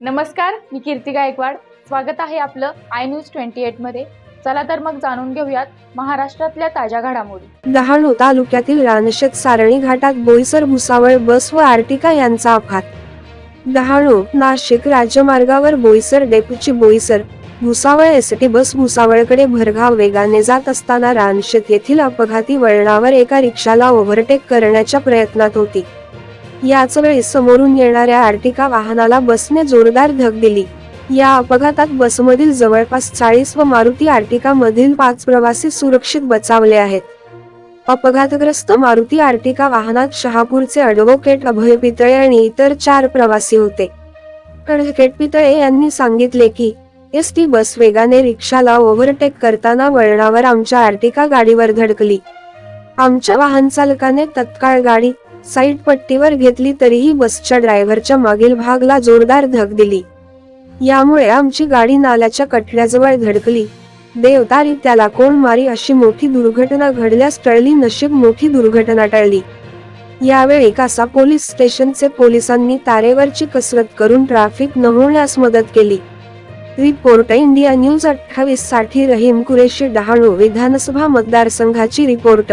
नमस्कार मी कीर्ती गायकवाड. स्वागत आहे आपलं आय न्यूज ट्वेंटी एटमध्ये. चला तर मग जाणून घेऊयात महाराष्ट्रातल्या ताज्या घडामोडी. डहाणू तालुक्यातील रानशेत सारणी घाटात बोईसर भुसावळ बस व आर्टिका यांचा अपघात. डहाणू नाशिक राज्यमार्गावर बोईसर डेपूची बोईसर भुसावळ एसटी बस भुसावळकडे भरघाव वेगाने जात असताना रानशेत येथील अपघाती वळणावर एका रिक्षाला ओव्हरटेक करण्याच्या प्रयत्नात होती. याच वेळी समोरून येणाऱ्या आर्टिका वाहनाला बसने जोरदार धग दिली. या अपघातात बसमधील जवळपास चाळीस व मारुती आर्टिका मधील पाच प्रवासी सुरक्षित बचावले आहेत. अपघातग्रस्त मारुती आर्टिका वाहनात शहापूरचे अडवोकेट अभय पितळे आणि इतर चार प्रवासी होते. ॲडव्होकेट पितळे यांनी सांगितले की एस टी बस वेगाने रिक्षाला ओव्हरटेक करताना वळणावर आमच्या आर्टिका गाडीवर धडकली. आमच्या वाहन चालकाने तत्काळ गाडी साईड पट्टीवर घेतली तरीही बसच्या ड्रायव्हरच्या मागील भागला जोरदार धग दिली. यामुळे आमची गाडी नाल्याच्या कठड्याजवळ धडकली. देवतारी त्याला कोण मारी अशी मोठी दुर्घटना घडल्यास टळली नशीब मोठी दुर्घटना टळली. यावेळी कासा पोलीस स्टेशनचे पोलिसांनी तारेवरची कसरत करून ट्रॅफिक नमवण्यास मदत केली. रिपोर्ट इंडिया न्यूज अठ्ठावीससाठी रहीम कुरेशी डहाणू विधानसभा मतदारसंघाची रिपोर्ट.